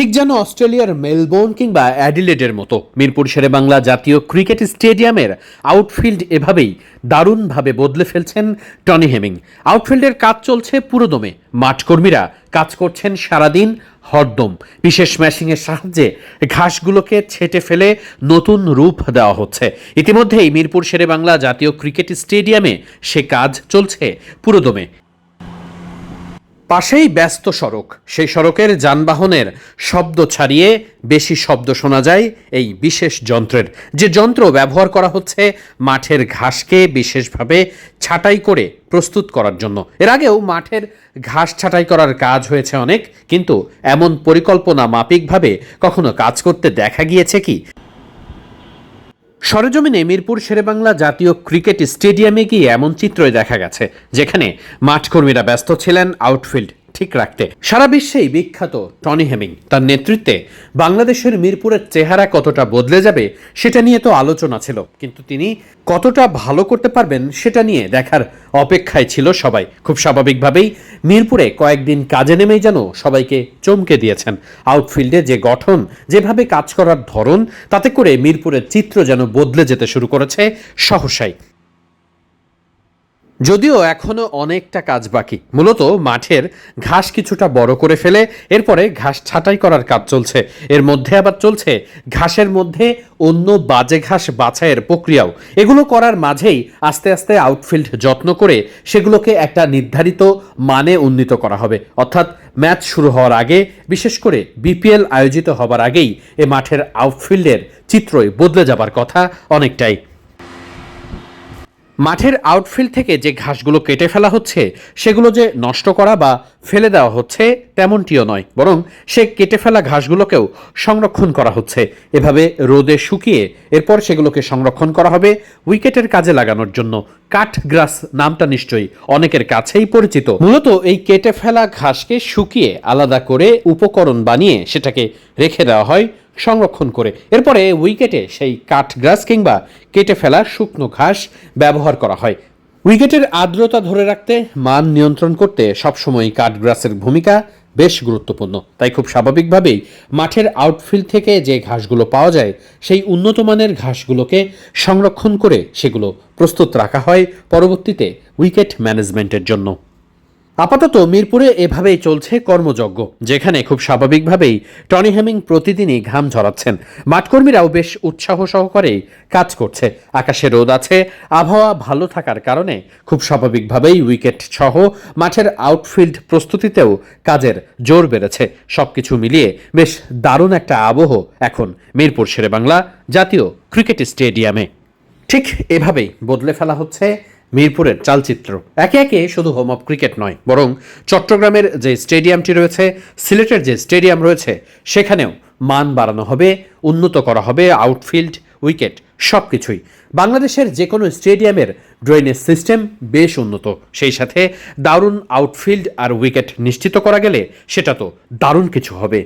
ঠিক যেন অস্ট্রেলিয়ার মেলবোর্ন কিংবা অ্যাডিলেডের মতো। মিরপুর শেরে বাংলা জাতীয় ক্রিকেট স্টেডিয়ামের আউটফিল্ড এভাবেই দারুণভাবে বদলে ফেলছেন টনি হেমিং। আউটফিল্ডের কাজ চলছে পুরোদমে। মাঠকর্মীরা কাজ করছেন সারাদিন হরদম। বিশেষ মেশিংয়ের সাহায্যে ঘাসগুলোকে ছেটে ফেলে নতুন রূপ দেওয়া হচ্ছে। ইতিমধ্যেই মিরপুর শেরে বাংলা জাতীয় ক্রিকেট স্টেডিয়ামে সে কাজ চলছে পুরোদমে। পাশেই ব্যস্ত সড়ক। সেই সড়কের যানবাহনের শব্দ ছাড়িয়ে বেশি শব্দ শোনা যায় এই বিশেষ যন্ত্রের। যে যন্ত্র ব্যবহার করা হচ্ছে মাঠের ঘাসকে বিশেষভাবে ছাঁটাই করে প্রস্তুত করার জন্য। এর আগেও মাঠের ঘাস ছাঁটাই করার কাজ হয়েছে অনেক, কিন্তু এমন পরিকল্পনা মাফিকভাবে কখনো কাজ করতে দেখা গিয়েছে কি? সরেজমিনে মিরপুর শেরেবাংলা জাতীয় ক্রিকেট স্টেডিয়ামে গিয়ে এমন চিত্রই দেখা গেছে, যেখানে মাঠকর্মীরা ব্যস্ত ছিলেন আউটফিল্ড ঠিক রাখতে। সারা বিশ্বেই বিখ্যাত টনি হেমিং। তার নেতৃত্বে বাংলাদেশের মিরপুরের চেহারা কতটা বদলে যাবে সেটা নিয়ে তো আলোচনা ছিল। কিন্তু তিনি কতটা ভালো করতে পারবেন সেটা নিয়ে দেখার অপেক্ষায় ছিল সবাই। খুব স্বাভাবিকভাবেই মিরপুরে কয়েকদিন কাজে নেমেই যেন সবাইকে চমকে দিয়েছেন। আউটফিল্ডে যে গঠন, যেভাবে কাজ করার ধরন, তাতে করে মিরপুরের চিত্র যেন বদলে যেতে শুরু করেছে সহসাই। যদিও এখনও অনেকটা কাজ বাকি। মূলত মাঠের ঘাস কিছুটা বড় করে ফেলে, এরপরে ঘাস ছাঁটাই করার কাজ চলছে। এর মধ্যে আবার চলছে ঘাসের মধ্যে অন্য বাজে ঘাস বাছাইয়ের প্রক্রিয়াও। এগুলো করার মাঝেই আস্তে আস্তে আউটফিল্ড যত্ন করে সেগুলোকে একটা নির্ধারিত মানে উন্নীত করা হবে। অর্থাৎ ম্যাচ শুরু হওয়ার আগে, বিশেষ করে বিপিএল আয়োজিত হবার আগেই এ মাঠের আউটফিল্ডের চিত্রই বদলে যাবার কথা অনেকটাই। মাঠের আউটফিল্ড থেকে যে ঘাসগুলো কেটে ফেলা হচ্ছে, সেগুলো যে নষ্ট করা বা ফেলে দেওয়া হচ্ছে, তেমনটিও নয়। বরং সে কেটে ফেলা ঘাসগুলোকেও সংরক্ষণ করা হচ্ছে। এভাবে রোদে শুকিয়ে এরপর সেগুলোকে সংরক্ষণ করা হবে উইকেটের কাজে লাগানোর জন্য। কাঠ গ্রাস নামটা নিশ্চয়ই অনেকের কাছেই পরিচিত। মূলত এই কেটে ফেলা ঘাসকে শুকিয়ে আলাদা করে উপকরণ বানিয়ে সেটাকে রেখে দেওয়া হয়। সংরক্ষণ করে। এরপরে উইকেটে সেই কাঠ গ্রাস কিংবা কেটে ফেলা শুকনো ঘাস ব্যবহার করা হয়। উইকেটের আর্দ্রতা ধরে রাখতে, মান নিয়ন্ত্রণ করতে সবসময় কাঠগ্রাসের ভূমিকা বেশ গুরুত্বপূর্ণ। তাই খুব স্বাভাবিকভাবেই মাঠের আউটফিল্ড থেকে যে ঘাসগুলো পাওয়া যায়, সেই উন্নত মানের ঘাসগুলোকে সংরক্ষণ করে সেগুলো প্রস্তুত রাখা হয় পরবর্তীতে উইকেট ম্যানেজমেন্টের জন্য। আপাতত মিরপুরে এভাবেই চলছে কর্মযজ্ঞ, যেখানে খুব স্বাভাবিকভাবেই টনি হ্যামিং প্রতিদিনই ঘাম ঝরাচ্ছেন। মাঠকর্মীরাও বেশ উৎসাহ সহকারেই কাজ করছে। আকাশে রোদ আছে, আবহাওয়া ভালো থাকার কারণে খুব স্বাভাবিকভাবেই উইকেট সহ মাঠের আউটফিল্ড প্রস্তুতিতেও কাজের জোর বেড়েছে। সবকিছু মিলিয়ে বেশ দারুণ একটা আবহ এখন মিরপুর শেরেবাংলা জাতীয় ক্রিকেট স্টেডিয়ামে। ঠিক এভাবেই বদলে ফেলা হচ্ছে মিরপুরের চালচিত্র। একে একে শুধু হোম অফ ক্রিকেট নয়, বরং চট্টগ্রামের যে স্টেডিয়ামটি রয়েছে, সিলেটের যে স্টেডিয়াম রয়েছে, সেখানেও মান বাড়ানো হবে, উন্নত করা হবে আউটফিল্ড উইকেট সব কিছুই বাংলাদেশের যে কোনো স্টেডিয়ামের ড্রেনেজ সিস্টেম বেশ উন্নত। সেই সাথে দারুণ আউটফিল্ড আর উইকেট নিশ্চিত করা গেলে সেটা তো দারুণ কিছু হবে।